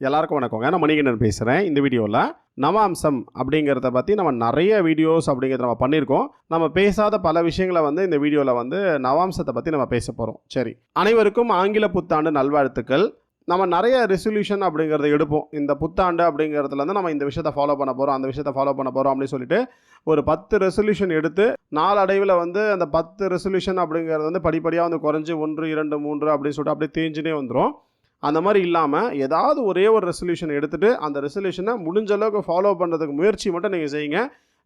எல்லாருக்கும் வணக்கங்க. நான் மணிகண்டன் பேசுகிறேன் இந்த வீடியோவில் நவாம்சம் அப்படிங்கிறத பற்றி நம்ம நிறைய வீடியோஸ் அப்படிங்கிறத நம்ம பண்ணியிருக்கோம். நம்ம பேசாத பல விஷயங்களை வந்து இந்த வீடியோவில் வந்து நவாம்சத்தை பற்றி நம்ம பேச போகிறோம் சரி. அனைவருக்கும் ஆங்கில புத்தாண்டு நல்வாழ்த்துக்கள். நம்ம நிறைய ரெசல்யூஷன் அப்படிங்கிறத எடுப்போம். இந்த புத்தாண்டு அப்படிங்கிறதுலேருந்து நம்ம இந்த விஷயத்தை ஃபாலோ பண்ண போகிறோம் அந்த விஷயத்தை ஃபாலோ பண்ண போகிறோம் அப்படின்னு சொல்லிட்டு ஒரு பத்து ரெசல்யூஷன் எடுத்து நாளடைவில் வந்து அந்த பத்து ரெசல்யூஷன் அப்படிங்கிறது வந்து படிப்படியாக வந்து குறைஞ்சி ஒன்று இரண்டு மூன்று அப்படின்னு சொல்லிட்டு அப்படியே தேஞ்சுனே வந்துடும் அந்த மாதிரி இல்லாமல் ஏதாவது ஒரே ஒரு ரெசல்யூஷன் எடுத்துகிட்டு அந்த ரெசல்யூஷனை முடிஞ்ச அளவுக்கு ஃபாலோ பண்ணுறதுக்கு முயற்சி மட்டும் நீங்கள் செய்யுங்க.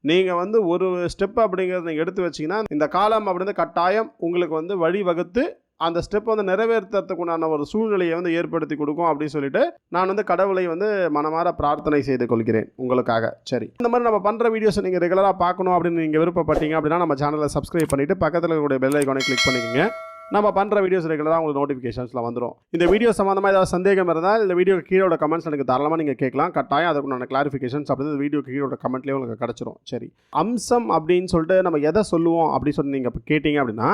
நீங்கள் வந்து ஒரு ஸ்டெப் அப்படிங்கிறத நீங்கள் எடுத்து வச்சிங்கன்னா இந்த காலம் அப்படின்றது கட்டாயம் உங்களுக்கு வந்து வழி வகுத்து அந்த ஸ்டெப் வந்து நிறைவேற்றுறதுக்குண்டான ஒரு சூழ்நிலையை வந்து ஏற்படுத்தி கொடுக்கும் அப்படின்னு சொல்லிட்டு நான் வந்து கடவுளை வந்து மனமாற பிரார்த்தனை செய்து கொள்கிறேன் உங்களுக்காக. சரி. இந்த மாதிரி நம்ம பண்ணுற வீடியோஸை நீங்கள் ரெகுலராக பார்க்கணும் அப்படின்னு நீங்கள் விருப்பப்பட்டீங்க அப்படின்னா நம்ம சேனலை சப்ஸ்கிரைப் பண்ணிவிட்டு பக்கத்தில் இருக்கக்கூடிய பெல் ஐக்கானை கிளிக் பண்ணிக்கோங்க. நம்ம பண்ணுற வீடியோஸ் ரெகுலராக உங்களுக்கு நோட்டிஃபிகேஷன்ஸில் வந்துடும் இந்த வீடியோ சம்மந்தமாக ஏதாவது சந்தேகம் இருந்தால் இந்த வீடியோ கீழோட கமெண்ட்ஸ் எனக்கு தாராளமாக நீங்கள் கேட்கலாம். கட்டாயம் அதுக்கு நான் கிளாரிஃபிகேஷன்ஸ் அப்படின்னு வீடியோ கீழோட கமெண்ட்லேயே உங்களுக்கு கிடச்சிரும். சரி. அம்சம் அப்படின்னு சொல்லிட்டு நம்ம எதை சொல்லுவோம் அப்படின்னு சொல்லி நீங்கள் இப்போ கேட்டிங்க அப்படின்னா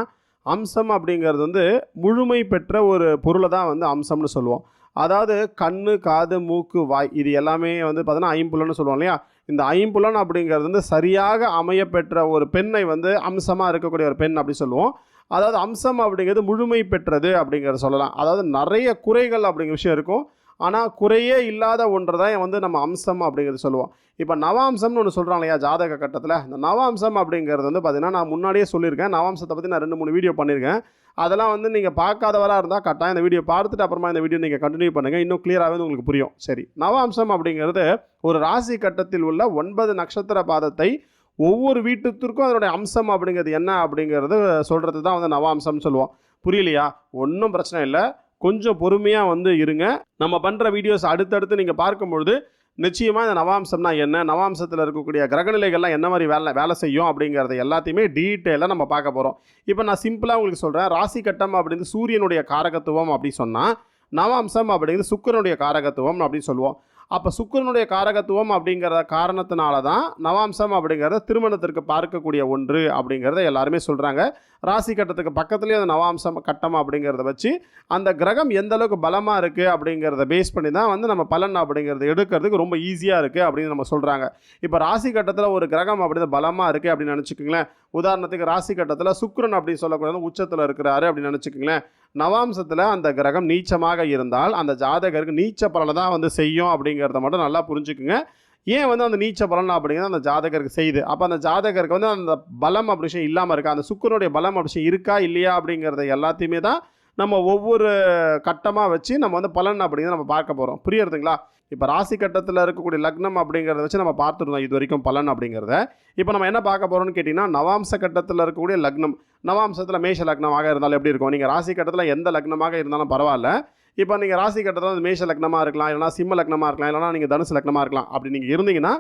அம்சம் அப்படிங்கிறது வந்து முழுமை பெற்ற ஒரு பொருளை தான் வந்து அம்சம்னு சொல்லுவோம். அதாவது கண் காது மூக்கு வாய் இது எல்லாமே வந்து பார்த்தீங்கன்னா ஐம்புலன்னு சொல்லுவோம் இல்லையா? இந்த ஐம்புலன் அப்படிங்கிறது வந்து சரியாக அமையப்பெற்ற ஒரு பெண்ணை வந்து அம்சமாக இருக்கக்கூடிய ஒரு பெண் அப்படி சொல்லுவோம். அதாவது அம்சம் அப்படிங்கிறது முழுமை பெற்றது அப்படிங்கிறத சொல்லலாம். அதாவது நிறைய குறைகள் அப்படிங்கிற விஷயம் இருக்கும். ஆனால் குறையே இல்லாத ஒன்று தான் வந்து நம்ம அம்சம் அப்படிங்கிறது சொல்லுவோம். இப்போ நவாம்சம்னு ஒன்று சொல்கிறாங்க இல்லையா ஜாதக கட்டத்தில்? இந்த நவாம்சம் அப்படிங்கிறது வந்து பார்த்திங்கன்னா நான் முன்னாடியே சொல்லியிருக்கேன். நவாம்சத்தை பற்றி நான் ரெண்டு மூணு வீடியோ பண்ணியிருக்கேன். அதெல்லாம் வந்து நீங்கள் பார்க்காதவராக இருந்தால் கட்டாயம் இந்த வீடியோ பார்த்துட்டு அப்புறமா இந்த வீடியோ நீங்கள் கண்டினியூ பண்ணுங்கள் இன்னும் கிளியராகவே உங்களுக்கு புரியும். சரி. நவாம்சம் அப்படிங்கிறது ஒரு ராசி கட்டத்தில் உள்ள ஒன்பது நட்சத்திர பாதத்தை ஒவ்வொரு வீட்டுத்திற்கும் அதனுடைய அம்சம் அப்படிங்கிறது என்ன அப்படிங்கிறது சொல்கிறது தான் வந்து நவாம்சம்னு சொல்லுவோம். புரியலையா? ஒன்றும் பிரச்சனை இல்லை. கொஞ்சம் பொறுமையாக வந்து இருங்க. நம்ம பண்ணுற வீடியோஸ் அடுத்தடுத்து நீங்கள் பார்க்கும்பொழுது நிச்சயமாக இந்த நவாம்சம்னா என்ன? நவாம்சத்தில் இருக்கக்கூடிய கிரகநிலைகள்லாம் என்ன மாதிரி வேலை வேலை செய்யும் அப்படிங்கிறத எல்லாத்தையுமே டீட்டெயிலாக நம்ம பார்க்க போகிறோம் இப்போ நான் சிம்பிளாக உங்களுக்கு சொல்கிறேன் ராசி கட்டம் அப்படிங்கிறது சூரியனுடைய காரகத்துவம் அப்படி சொன்னால் நவாம்சம் அப்படிங்கிறது சுக்கரனுடைய காரகத்துவம் அப்படின்னு சொல்லுவோம். அப்போ சுக்கிரனுடைய காரகத்துவம் அப்படிங்கிற காரணத்தினால தான் நவாம்சம் அப்படிங்கிறத திருமணத்திற்கு பார்க்கக்கூடிய ஒன்று அப்படிங்கிறத எல்லாருமே சொல்கிறாங்க ராசி கட்டத்துக்கு பக்கத்துலேயே அந்த நவாம்சம் கட்டம் அப்படிங்கிறத வச்சு அந்த கிரகம் எந்த அளவுக்கு பலமாக இருக்குது அப்படிங்கிறத பேஸ் பண்ணி தான் வந்து நம்ம பலன் அப்படிங்கிறத எடுக்கிறதுக்கு ரொம்ப ஈஸியாக இருக்குது அப்படின்னு நம்ம சொல்கிறாங்க இப்போ ராசி கட்டத்தில் ஒரு கிரகம் அப்படின்னு பலமாக இருக்குது அப்படின்னு நினச்சிக்கோங்களேன். உதாரணத்துக்கு ராசி கட்டத்தில் சுக்கிரன் அப்படின்னு சொல்லக்கூடாது உச்சத்தில் இருக்கிறாரு அப்படின்னு நினச்சிக்கோங்களேன். நவாம்சத்தில் அந்த கிரகம் நீச்சமாக இருந்தால் அந்த ஜாதகருக்கு நீச்ச பலனை தான் வந்து செய்யும் அப்படிங்கிறத மட்டும் நல்லா புரிஞ்சுக்குங்க. ஏன் வந்து அந்த நீச்ச பலன் அப்படிங்கிறது அந்த ஜாதகருக்கு செய்யுது? அப்போ அந்த ஜாதகருக்கு வந்து அந்த பலம் அப்படி விஷயம் இல்லாமல் இருக்கா? அந்த சுக்கரனுடைய பலம் அப்படி விஷயம் இருக்கா? இல்லையா? அப்படிங்கிறத எல்லாத்தையுமே தான் நம்ம ஒவ்வொரு கட்டமாக வச்சு நம்ம வந்து பலன் அப்படிங்கிறத நம்ம பார்க்க போகிறோம் புரியுறதுங்களா? இப்போ ராசி கட்டத்தில் இருக்கக்கூடிய லக்னம் அப்படிங்கிறத வச்சு நம்ம பார்த்துருந்தோம் இது வரைக்கும் பலன் அப்படிங்கிறத. இப்போ நம்ம என்ன பார்க்க போகிறோம்னு கேட்டிங்கன்னா நவாம்ச கட்டத்தில் இருக்கக்கூடிய லக்னம். நவாம்சத்தில் மேஷ லக்னமாக இருந்தாலும் எப்படி இருக்கும்? நீங்கள் ராசி கட்டத்தில் எந்த லக்னமாக இருந்தாலும் பரவாயில்ல. இப்போ நீங்கள் ராசி கட்டத்தில் வந்து மேஷ லக்னமாக இருக்கலாம் இல்லைனா சிம்ம லக்னமாக இருக்கலாம் இல்லைனா நீங்கள் தனுசு லக்னமாக இருக்கலாம். அப்படி நீங்கள் இருந்தீங்கன்னா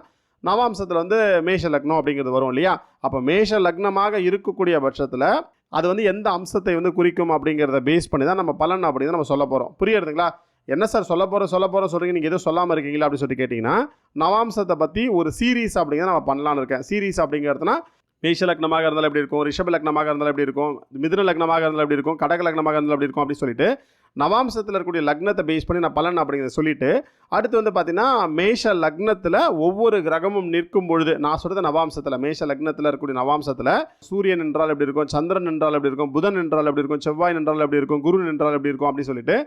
நவாம்சத்தில் வந்து மேஷ லக்னம் அப்படிங்கிறது வரும் இல்லையா? அப்போ மேஷ லக்னமாக இருக்கக்கூடிய பட்சத்தில் அது வந்து எந்த அம்சத்தை வந்து குறிக்கும் அப்படிங்கிறத பேஸ் பண்ணி தான் நம்ம பலன் அப்படின்னு நம்ம சொல்ல போகிறோம் புரியுறதுங்களா என்ன சார் சொல்ல போகிற சொல்ல போகிற சொல்கிறீங்க நீங்கள் எதுவும் சொல்லாமல் இருக்கீங்களா அப்படின்னு சொல்லி கேட்டிங்கன்னா நவாம்சத்தை பற்றி ஒரு சீரீஸ் அப்படிங்கிறத நம்ம பண்ணலான்னு இருக்கேன். சீரீஸ் அப்படிங்கிறதுனா மேஷ லக்னமாக இருந்தாலும் எப்படி இருக்கும்? ரிஷப லக்னமாக இருந்தாலும் எப்படி இருக்கும்? மிதுன லக்னமாக இருந்தாலும் எப்படி இருக்கும்? கடக லக்னமாக இருந்தாலும் எப்படி இருக்கும்? அப்படின்னு சொல்லிட்டு நவாம்சத்தில் இருக்கக்கூடிய லக்னத்தை பேஸ் பண்ணி நான் பலன் அப்படிங்கிறத சொல்லிட்டு அடுத்து வந்து பார்த்தீங்கன்னா மேஷ லக்னத்தில் ஒவ்வொரு கிரகமும் நிற்கும் பொழுது நான் சொல்கிறது நவாம்சத்தில் மேஷ லக்னத்தில் இருக்கக்கூடிய நவாம்சத்தில் சூரியன் என்றால் எப்படி இருக்கும்? சந்திரன் என்றால் எப்படி இருக்கும்? புதன் என்றால் எப்படி இருக்கும்? செவ்வாய் என்றால் எப்படி இருக்கும்? குரு என்றால் எப்படி இருக்கும்? அப்படின்னு சொல்லிட்டு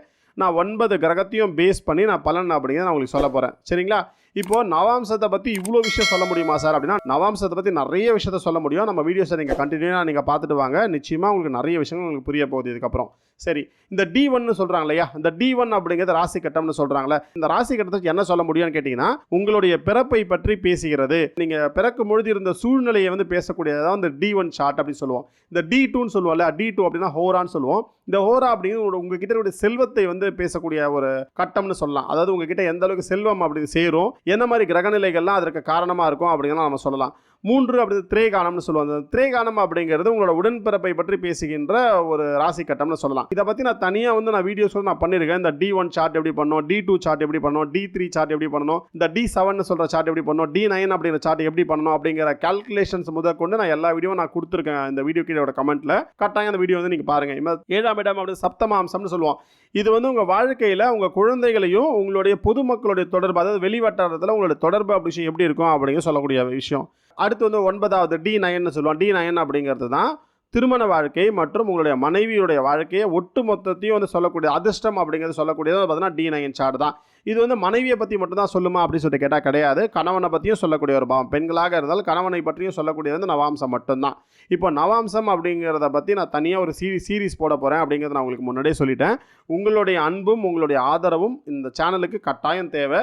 நான் ஒன்பது கிரகத்தையும் பேஸ் பண்ணி நான் பலன் அப்படிங்கிறத நான் உங்களுக்கு சொல்ல போகிறேன் சரிங்களா? இப்போ நவாம்சத்தை பற்றி இவ்வளோ விஷயம் சொல்ல முடியுமா சார்? அப்படின்னா நவாம்சத்தை பற்றி நிறைய விஷயத்த சொல்ல முடியும். நம்ம வீடியோஸை நீங்கள் கண்டினியூவாக நீங்கள் பார்த்துட்டு வாங்க. நிச்சயமாக உங்களுக்கு நிறைய விஷயங்கள் உங்களுக்கு புரிய போகுது இதுக்கப்புறம். சரி இந்த டி ஒன்னு சொல்கிறாங்க இல்லையா இந்த டி ஒன் அப்படிங்கிறது ராசி கட்டம்னு சொல்கிறாங்களே இந்த ராசி கட்டத்துக்கு என்ன சொல்ல முடியும்னு கேட்டிங்கன்னா உங்களுடைய பிறப்பை பற்றி பேசுகிறது. நீங்கள் பிறக்கும் பொழுது இருந்த சூழ்நிலையை வந்து பேசக்கூடியதான் இந்த டி ஒன் சார்ட் அப்படின்னு சொல்லுவோம். இந்த டி டூன்னு சொல்லுவோம்ல டி டூ அப்படின்னா ஹோரான்னு சொல்லுவோம். இந்த ஹோரா அப்படிங்கிறது உங்ககிட்ட இருக்கக்கூடிய செல்வத்தை வந்து பேசக்கூடிய ஒரு கட்டம்னு சொல்லலாம். அதாவது உங்ககிட்ட எந்த அளவுக்கு செல்வம் அப்படி சேரும் என்ன மாதிரி கிரகநிலைகள்லாம் அதற்கு காரணமாக இருக்கும் அப்படிங்கலாம் நம்ம சொல்லலாம். மூன்று அப்படி திரேகானம்னு சொல்லுவாங்க. அந்த திரேகானம் அப்படிங்கிறது உங்களோட உடன்பிறப்பை பற்றி பேசுகின்ற ஒரு ராசி கட்டம்னு சொல்லலாம். இதை பற்றி நான் தனியாக வந்து நான் வீடியோஸ் வந்து நான் பண்ணியிருக்கேன் இந்த டி ஒன் சார்ட் எப்படி பண்ணணும்? டி டூ சார்ட் எப்படி பண்ணணும்? டி த்ரீ சார்ட் எப்படி பண்ணணும்? இந்த டி செவன் சொல்கிற சார்ட் எப்படி பண்ணணும்? டி நைன் அப்படிங்கிற சார்ட் எப்படி பண்ணணும்? அப்படிங்கிற கால்குலேஷன்ஸ் முதற்கொண்டு நான் எல்லா வீடியோ நான் கொடுத்துருக்கேன். இந்த வீடியோ கீழோட கமெண்ட்ல கட்டாயம் அந்த வீடியோ வந்து நீங்கள் பாருங்க. ஏழாம் இடம் அப்படி சப்தமாம்சம்னு சொல்லுவோம். இது வந்து உங்கள் வாழ்க்கையில் உங்கள் குழந்தைகளையும் உங்களுடைய பொதுமக்களுடைய தொடர்பு அதாவது வெளிவட்டாரத்தில் உங்களுடைய தொடர்பு அப்படி விஷயம் எப்படி இருக்கும் அப்படிங்கிற சொல்லக்கூடிய விஷயம். அடுத்து வந்து ஒன்பதாவது டி நயன்னு சொல்லுவோம். டி நயன் அப்படிங்கிறது தான் திருமண வாழ்க்கை மற்றும் உங்களுடைய மனைவியுடைய வாழ்க்கையை ஒட்டு மொத்தத்தையும் வந்து சொல்லக்கூடிய அதிர்ஷ்டம் அப்படிங்கிறது சொல்லக்கூடியது. பார்த்தீங்கன்னா டி நயன் சார்ட் தான். இது வந்து மனைவியை பற்றி மட்டும்தான் சொல்லுமா அப்படின்னு சொல்லிட்டு கேட்டால் கிடையாது. கணவனை பற்றியும் சொல்லக்கூடிய ஒரு பாவம். பெண்களாக இருந்தால் கணவனை பற்றியும் சொல்லக்கூடியது வந்து நவாம்சம் மட்டும்தான். இப்போ நவாம்சம் அப்படிங்கிறத பற்றி நான் தனியாக ஒரு சீரி சீரிஸ் போட போகிறேன் அப்படிங்கிறத நான் உங்களுக்கு முன்னாடியே சொல்லிட்டேன். உங்களுடைய அன்பும் உங்களுடைய ஆதரவும் இந்த சேனலுக்கு கட்டாயம் தேவை.